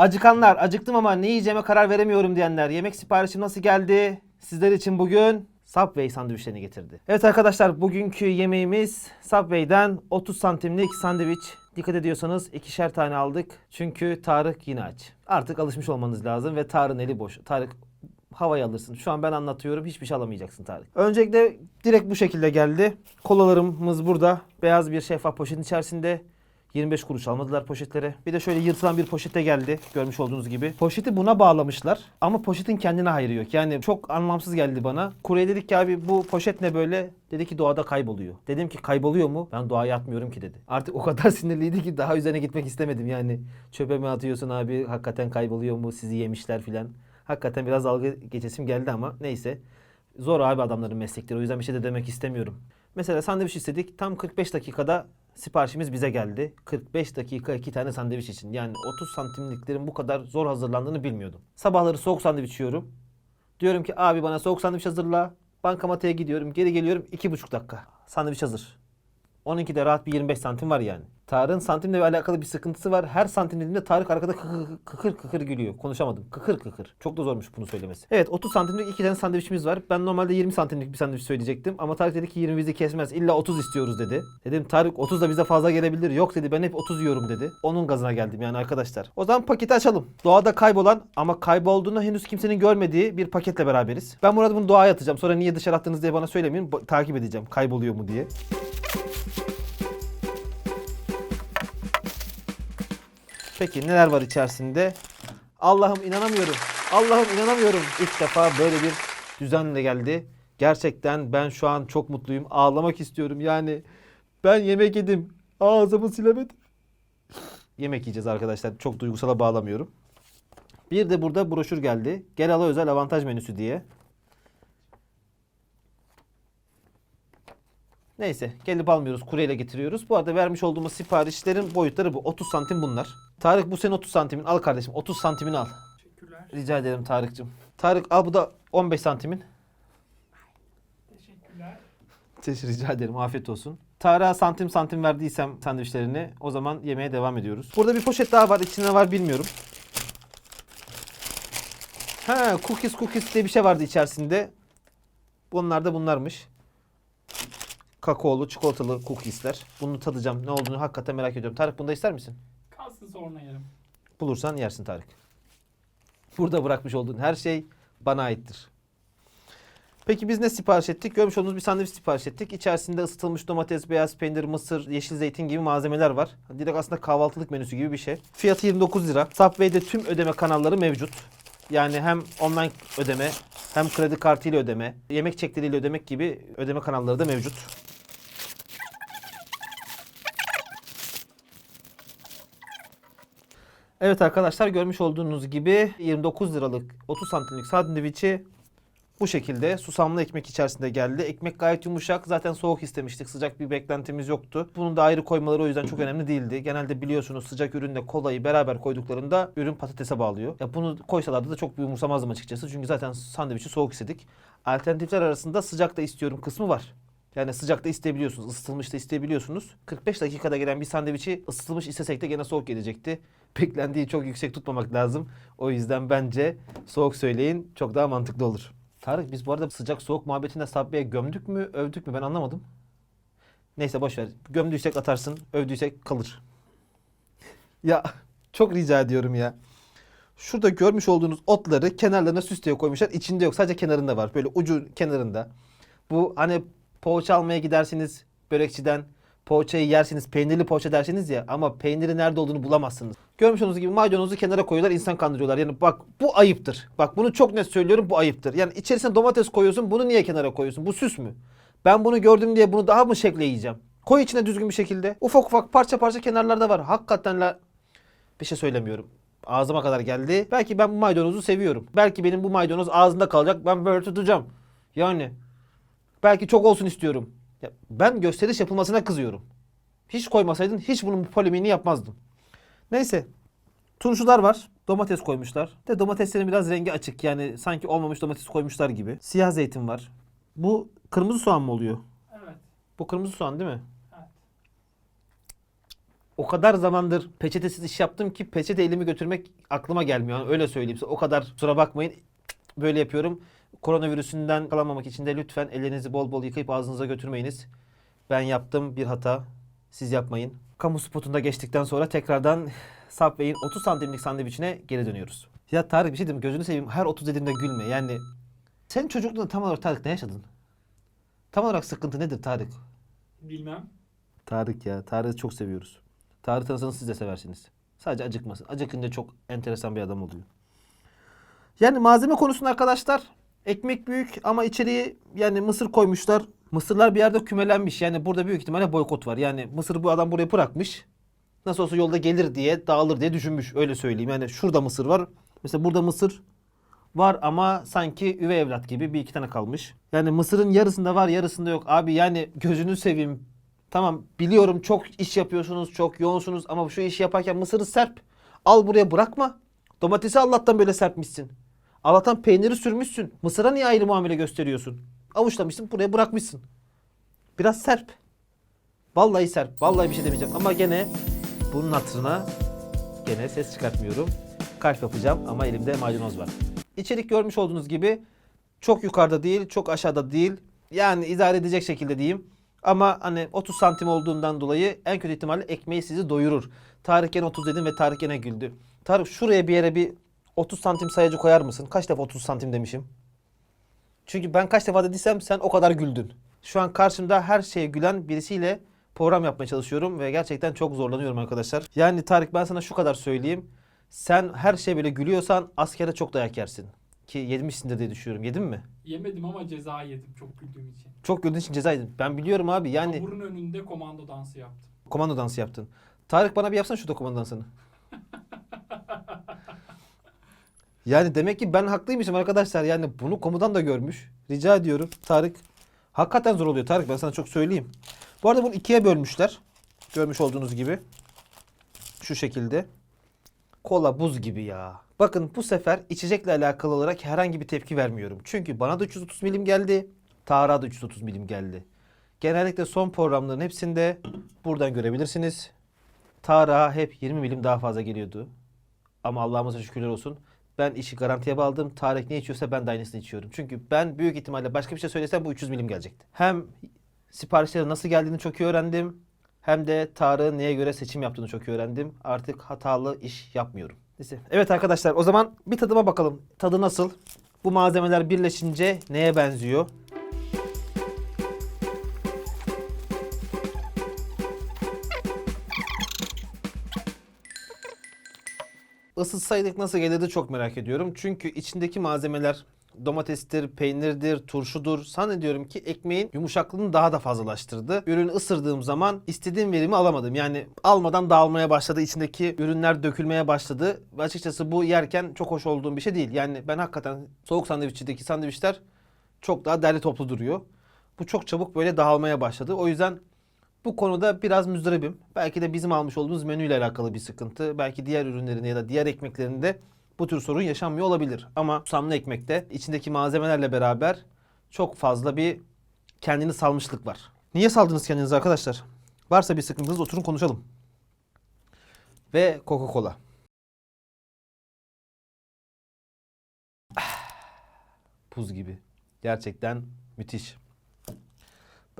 Acıkanlar, acıktım ama ne yiyeceğime karar veremiyorum diyenler. Yemek siparişi nasıl geldi? Sizler için bugün Subway sandviçlerini getirdi. Evet arkadaşlar bugünkü yemeğimiz Subway'den 30 santimlik sandviç. Dikkat ediyorsanız ikişer tane aldık. Çünkü Tarık yine aç. Artık alışmış olmanız lazım ve Tarık'ın eli boş. Tarık havayı alırsın. Şu an ben anlatıyorum. Hiçbir şey alamayacaksın Tarık. Öncelikle direkt bu şekilde geldi. Kolalarımız burada. Beyaz bir şeffaf poşetin içerisinde. 25 kuruş almadılar poşetlere. Bir de şöyle yırtılan bir poşete geldi. Görmüş olduğunuz gibi. Poşeti buna bağlamışlar. Ama poşetin kendine hayrı yok. Yani çok anlamsız geldi bana. Kurye dedik ki abi bu poşet ne böyle? Dedi ki doğada kayboluyor. Dedim ki kayboluyor mu? Ben doğaya atmıyorum ki dedi. Artık o kadar sinirliydi ki daha üzerine gitmek istemedim. Yani çöpe mi atıyorsun abi? Hakikaten kayboluyor mu? Sizi yemişler filan. Hakikaten biraz dalga geçesim geldi ama neyse. Zor abi adamların meslekleri. O yüzden bir şey de demek istemiyorum. Mesela sandviç istedik. Tam 45 dakikada siparişimiz bize geldi. 45 dakika iki tane sandviç için. Yani 30 santimliklerin bu kadar zor hazırlandığını bilmiyordum. Sabahları soğuk sandviç yiyorum. Diyorum ki abi bana soğuk sandviç hazırla. Bankamatiğe gidiyorum. Geri geliyorum. 2,5 dakika. Sandviç hazır. Onunki de rahat bir 25 santim var yani. Tarık'ın santimle alakalı bir sıkıntısı var. Her santim dediğimde Tarık arkada kıkır kıkır, kıkır gülüyor. Konuşamadım. Kıkır kıkır. Çok da zormuş bunu söylemesi. Evet 30 santimlik iki tane sandviçimiz var. Ben normalde 20 santimlik bir sandviç söyleyecektim. Ama Tarık dedi ki 20 bizi kesmez. İlla 30 istiyoruz dedi. Dedim Tarık 30 da bize fazla gelebilir. Yok dedi ben hep 30 yiyorum dedi. Onun gazına geldim yani arkadaşlar. O zaman paketi açalım. Doğada kaybolan ama kaybolduğunu henüz kimsenin görmediği bir paketle beraberiz. Ben burada bunu doğaya atacağım. Sonra niye dışarı attınız diye bana söylemeyin. Takip edeceğim. Kayboluyor mu diye. Peki neler var içerisinde? Allah'ım inanamıyorum. Allah'ım inanamıyorum. İlk defa böyle bir düzenle geldi. Gerçekten ben şu an çok mutluyum. Ağlamak istiyorum. Yani ben yemek yedim. Ağzımı silemedim. Yemek yiyeceğiz arkadaşlar. Çok duygusala bağlamıyorum. Bir de burada broşür geldi. Gel ala özel avantaj menüsü diye. Neyse gelip almıyoruz kuryeyle getiriyoruz. Bu arada vermiş olduğumuz siparişlerin boyutları bu. 30 santim bunlar. Tarık bu senin 30 santimin. Al kardeşim 30 santimini al. Teşekkürler. Rica ederim Tarık'cığım. Tarık al bu da 15 santimin. Teşekkürler. Teşekkür rica ederim. Afiyet olsun. Tarık'a santim santim verdiysem sandviçlerini o zaman yemeğe devam ediyoruz. Burada bir poşet daha var. İçinde var bilmiyorum. Ha, cookies cookies diye bir şey vardı içerisinde. Bunlar da bunlarmış. Kakaolu, çikolatalı cookiesler. Bunu tadacağım. Ne olduğunu hakikaten merak ediyorum. Tarık bunu da ister misin? Kalsın sonra yerim. Bulursan yersin Tarık. Burada bırakmış olduğun her şey bana aittir. Peki biz ne sipariş ettik? Görmüş olduğunuz bir sandviç sipariş ettik. İçerisinde ısıtılmış domates, beyaz peynir, mısır, yeşil zeytin gibi malzemeler var. Direkt aslında kahvaltılık menüsü gibi bir şey. Fiyatı 29 lira. Subway'de tüm ödeme kanalları mevcut. Yani hem online ödeme, hem kredi kartıyla ödeme, yemek çekleriyle ödemek gibi ödeme kanalları da mevcut. Evet arkadaşlar görmüş olduğunuz gibi 29 liralık 30 santimlik sandviçi bu şekilde susamlı ekmek içerisinde geldi. Ekmek gayet yumuşak. Zaten soğuk istemiştik. Sıcak bir beklentimiz yoktu. Bunun da ayrı koymaları o yüzden çok önemli değildi. Genelde biliyorsunuz sıcak ürünle kolayı beraber koyduklarında ürün patatese bağlıyor. Ya bunu koysalardı da çok bir umursamazdım açıkçası. Çünkü zaten sandviçi soğuk istedik. Alternatifler arasında sıcak da istiyorum kısmı var. Yani sıcakta isteyebiliyorsunuz, ısıtılmış da isteyebiliyorsunuz. 45 dakikada gelen bir sandviçi ısıtılmış istesek de gene soğuk gelecekti. Beklendiği çok yüksek tutmamak lazım. O yüzden bence soğuk söyleyin çok daha mantıklı olur. Tarık biz bu arada sıcak soğuk muhabbetinde Subway'e gömdük mü övdük mü ben anlamadım. Neyse boş ver. Gömdüysek atarsın, övdüysek kalır. ya çok rica ediyorum ya. Şurada görmüş olduğunuz otları kenarlarına süs diye koymuşlar. İçinde yok. Sadece kenarında var. Böyle ucu kenarında. Bu hani poğaça almaya gidersiniz börekçiden. Poğaçayı yersiniz, peynirli poğaça dersiniz ya ama peyniri nerede olduğunu bulamazsınız. Görmüş olduğunuz gibi maydanozu kenara koyuyorlar, insan kandırıyorlar. Yani bak bu ayıptır. Bak bunu çok net söylüyorum bu ayıptır. Yani içerisine domates koyuyorsun, bunu niye kenara koyuyorsun? Bu süs mü? Ben bunu gördüm diye bunu daha mı şekle yiyeceğim? Koy içine düzgün bir şekilde. Ufak ufak parça parça kenarlarda var. Hakikaten la... Bir şey söylemiyorum. Ağzıma kadar geldi. Belki ben bu maydanozu seviyorum. Belki benim bu maydanoz ağzında kalacak. Ben böyle tutacağım. Yani belki çok olsun istiyorum. Ya ben gösteriş yapılmasına kızıyorum. Hiç koymasaydın hiç bunun polemiğini yapmazdım. Neyse. Turşular var. Domates koymuşlar. De domateslerin biraz rengi açık. Yani sanki olmamış domates koymuşlar gibi. Siyah zeytin var. Bu kırmızı soğan mı oluyor? Evet. Bu kırmızı soğan değil mi? Evet. o kadar zamandır peçetesiz iş yaptım ki peçete elimi götürmek aklıma gelmiyor. Yani öyle söyleyeyim size. O kadar kusura bakmayın. Böyle yapıyorum. Koronavirüsünden kalamamak için de lütfen ellerinizi bol bol yıkayıp ağzınıza götürmeyiniz. Ben yaptım bir hata. Siz yapmayın. Kamu spotunda geçtikten sonra tekrardan Subway'in 30 santimlik sandviçine geri dönüyoruz. Ya Tarık bir şey diyeyim gözünü seveyim her 30 dediğimde gülme yani. Sen çocukluğunda tam olarak Tarık ne yaşadın? Tam olarak sıkıntı nedir Tarık? Bilmem. Tarık ya. Tarık'ı çok seviyoruz. Tarık tanısanız siz de seversiniz. Sadece acıkmasın. Acıkınca çok enteresan bir adam oluyor. Yani malzeme konusunda arkadaşlar ekmek büyük ama içeriği yani mısır koymuşlar. Mısırlar bir yerde kümelenmiş. Yani burada büyük ihtimalle boykot var. Yani mısır bu adam buraya bırakmış. Nasıl olsa yolda gelir diye dağılır diye düşünmüş. Öyle söyleyeyim. Yani şurada mısır var. Mesela burada mısır var ama sanki üvey evlat gibi bir iki tane kalmış. Yani mısırın yarısında var yarısında yok. Abi yani gözünü seveyim. Tamam biliyorum çok iş yapıyorsunuz, çok yoğunsunuz ama şu işi yaparken mısırı serp. Al buraya bırakma. Domatesi Allah'tan böyle serpmişsin. Allah'tan peyniri sürmüşsün. Mısıra niye ayrı muamele gösteriyorsun? Avuçlamışsın buraya bırakmışsın. Biraz serp. Vallahi serp. Vallahi bir şey demeyeceğim ama gene bunun hatırına gene ses çıkartmıyorum. Kalp yapacağım ama elimde maydanoz var. İçerik görmüş olduğunuz gibi çok yukarıda değil, çok aşağıda değil. Yani idare edecek şekilde diyeyim. Ama hani 30 santim olduğundan dolayı en kötü ihtimalle ekmeği sizi doyurur. Tarık gene 30 dedim ve Tarık gene güldü. Tarık şuraya bir yere bir 30 santim sayacı koyar mısın? Kaç defa 30 santim demişim? Çünkü ben kaç defa dediysem sen o kadar güldün. Şu an karşımda her şeye gülen birisiyle program yapmaya çalışıyorum ve gerçekten çok zorlanıyorum arkadaşlar. Yani Tarık ben sana şu kadar söyleyeyim. Sen her şeye böyle gülüyorsan askere çok dayak yersin. Ki yemişsindir diye düşünüyorum. Yedin mi? Yemedim ama ceza yedim çok güldüğüm için. Çok güldüğün için ceza yedin. Ben biliyorum abi yani Hamurun önünde komando dansı yaptım. komando dansı yaptın. Tarık bana bir yapsana şurada komando dansını. Yani demek ki ben haklıymışım arkadaşlar. Yani bunu komutan da görmüş. Rica ediyorum Tarık. Hakikaten zor oluyor Tarık ben sana çok söyleyeyim. Bu arada bunu ikiye bölmüşler. Görmüş olduğunuz gibi. Şu şekilde. Kola buz gibi ya. Bakın bu sefer içecekle alakalı olarak herhangi bir tepki vermiyorum. Çünkü bana da 330 milim geldi. Tarık'a da 330 milim geldi. Genellikle son programların hepsinde buradan görebilirsiniz. Tarık'a hep 20 milim daha fazla geliyordu. Ama Allah'ımıza şükürler olsun. Ben işi garantiye aldım. Tarık ne içiyorsa ben de aynısını içiyorum. Çünkü ben büyük ihtimalle başka bir şey söylesem bu 300 milim gelecekti. Hem siparişlerin nasıl geldiğini çok iyi öğrendim. Hem de Tarık'ın neye göre seçim yaptığını çok iyi öğrendim. Artık hatalı iş yapmıyorum. Neyse. Evet arkadaşlar o zaman bir tadıma bakalım. Tadı nasıl? Bu malzemeler birleşince neye benziyor? Isıtsaydık nasıl gelirdi çok merak ediyorum. Çünkü içindeki malzemeler domatestir, peynirdir, turşudur. Zannediyorum ki ekmeğin yumuşaklığını daha da fazlalaştırdı. Ürünü ısırdığım zaman istediğim verimi alamadım. Yani almadan dağılmaya başladı. içindeki ürünler dökülmeye başladı. Ve açıkçası bu yerken çok hoş olduğum bir şey değil. Yani ben hakikaten soğuk sandviççideki sandviçler çok daha derli toplu duruyor. Bu çok çabuk böyle dağılmaya başladı. O yüzden bu konuda biraz müzdaribim. Belki de bizim almış olduğumuz menüyle alakalı bir sıkıntı. Belki diğer ürünlerin ya da diğer ekmeklerinde bu tür sorun yaşanmıyor olabilir. Ama susamlı ekmekte içindeki malzemelerle beraber çok fazla bir kendini salmışlık var. Niye saldınız kendinizi arkadaşlar? Varsa bir sıkıntınız oturun konuşalım. Ve Coca-Cola. Ah, Buz gibi. Gerçekten müthiş.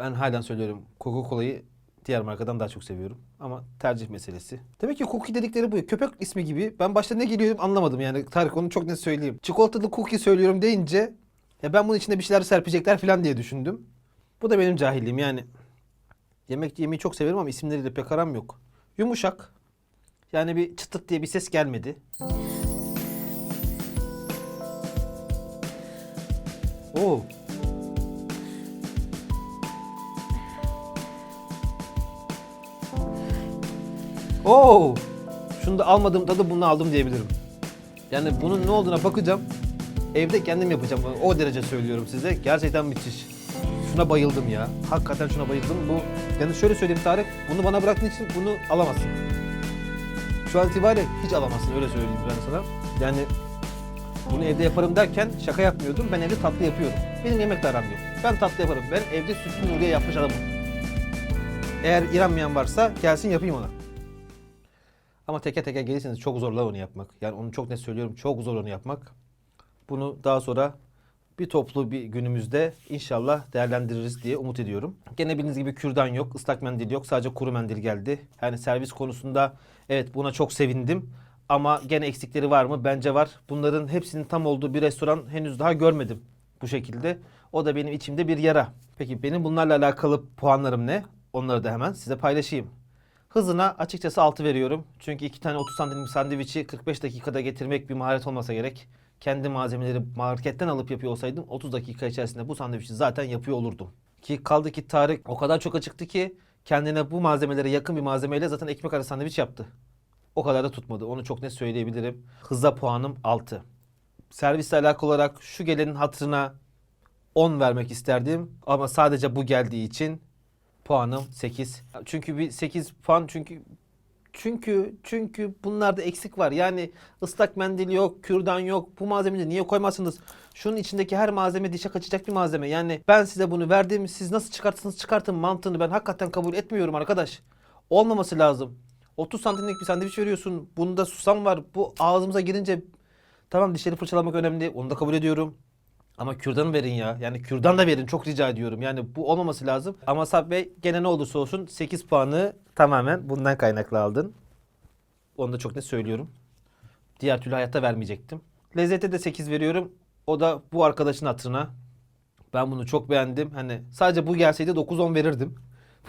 Ben halen söylüyorum Coca-Cola'yı diğer markadan daha çok seviyorum. Ama tercih meselesi. Demek ki cookie dedikleri bu. Köpek ismi gibi. Ben başta ne geliyor anlamadım yani. Tarık onu çok net söyleyeyim. Çikolatalı cookie söylüyorum deyince ya ben bunun içinde bir şeyler serpecekler falan diye düşündüm. Bu da benim cahilliğim yani. Yemek yemeyi çok severim ama isimleriyle pek aram yok. Yumuşak. Yani bir çıtıt diye bir ses gelmedi. Oo. Oo! Şunu da almadığım tadı bunu aldım diyebilirim. Yani bunun ne olduğuna bakacağım. Evde kendim yapacağım. O derece söylüyorum size. Gerçekten müthiş. Şuna bayıldım ya. Hakikaten şuna bayıldım. Bu yani şöyle söyleyeyim Tarık. Bunu bana bıraktığın için bunu alamazsın. Şu an itibariyle hiç alamazsın. Öyle söyleyeyim ben sana. Yani bunu evde yaparım derken şaka yapmıyordum. Ben evde tatlı yapıyorum. Benim yemekle aram yok. Ben tatlı yaparım. Ben evde sütlü Nuriye yapmış adamım. Eğer inanmayan varsa gelsin yapayım ona. Ama teker teker gelirseniz çok zor lan onu yapmak. Yani onu çok net söylüyorum. Çok zor onu yapmak. Bunu daha sonra bir toplu bir günümüzde inşallah değerlendiririz diye umut ediyorum. Gene bildiğiniz gibi kürdan yok, ıslak mendil yok. Sadece kuru mendil geldi. Yani servis konusunda evet buna çok sevindim. Ama gene eksikleri var mı? Bence var. Bunların hepsinin tam olduğu bir restoran henüz daha görmedim bu şekilde. O da benim içimde bir yara. Peki benim bunlarla alakalı puanlarım ne? Onları da hemen size paylaşayım. Hızına açıkçası 6 veriyorum. Çünkü iki tane 30 santimlik sandviçi 45 dakikada getirmek bir maharet olmasa gerek. Kendi malzemeleri marketten alıp yapıyor olsaydım 30 dakika içerisinde bu sandviçi zaten yapıyor olurdum. Ki kaldı ki Tarık o kadar çok acıktı ki kendine bu malzemelere yakın bir malzemeyle zaten ekmek arası sandviç yaptı. O kadar da tutmadı. Onu çok net söyleyebilirim. Hıza puanım 6. Servisle alakalı olarak şu gelenin hatırına 10 vermek isterdim. Ama sadece bu geldiği için puanım 8. Çünkü bir 8 puan çünkü çünkü çünkü bunlarda eksik var. Yani ıslak mendil yok, kürdan yok. Bu malzemeyi niye koymazsınız? Şunun içindeki her malzeme dişe kaçacak bir malzeme. Yani ben size bunu verdim. Siz nasıl çıkartırsınız çıkartın mantığını ben hakikaten kabul etmiyorum arkadaş. Olmaması lazım. 30 santimlik bir sandviç veriyorsun. Bunda susam var. Bu ağzımıza girince tamam dişleri fırçalamak önemli. Onu da kabul ediyorum. Ama kürdan verin ya. Yani kürdan da verin. Çok rica ediyorum. Yani bu olmaması lazım. Ama Sarp Bey gene ne olursa olsun 8 puanı tamamen bundan kaynaklı aldın. Onu da çok net söylüyorum. Diğer türlü hayatta vermeyecektim. Lezzete de 8 veriyorum. O da bu arkadaşın hatırına. Ben bunu çok beğendim. Hani sadece bu gelseydi 9-10 verirdim.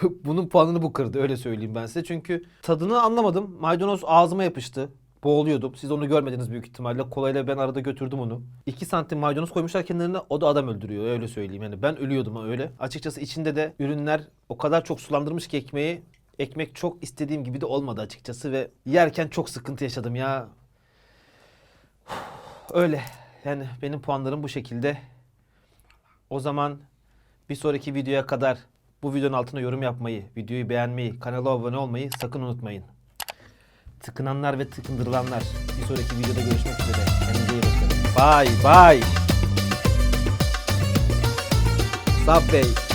Bunun puanını bu kırdı öyle söyleyeyim ben size. Çünkü tadını anlamadım. Maydanoz ağzıma yapıştı. Boğuluyordum. Siz onu görmediniz büyük ihtimalle. Kolayla ben arada götürdüm onu. 2 santim maydanoz koymuşlar kenarına. O da adam öldürüyor öyle söyleyeyim. Yani ben ölüyordum öyle. Açıkçası içinde de ürünler o kadar çok sulandırmış ki ekmeği. Ekmek çok istediğim gibi de olmadı açıkçası ve yerken çok sıkıntı yaşadım ya. Öyle. Yani benim puanlarım bu şekilde. O zaman bir sonraki videoya kadar bu videonun altına yorum yapmayı, videoyu beğenmeyi, kanala abone olmayı sakın unutmayın. Tıkınanlar ve tıkındırılanlar. Bir sonraki videoda görüşmek üzere. Kendinize iyi bakın. Bye bye. Sab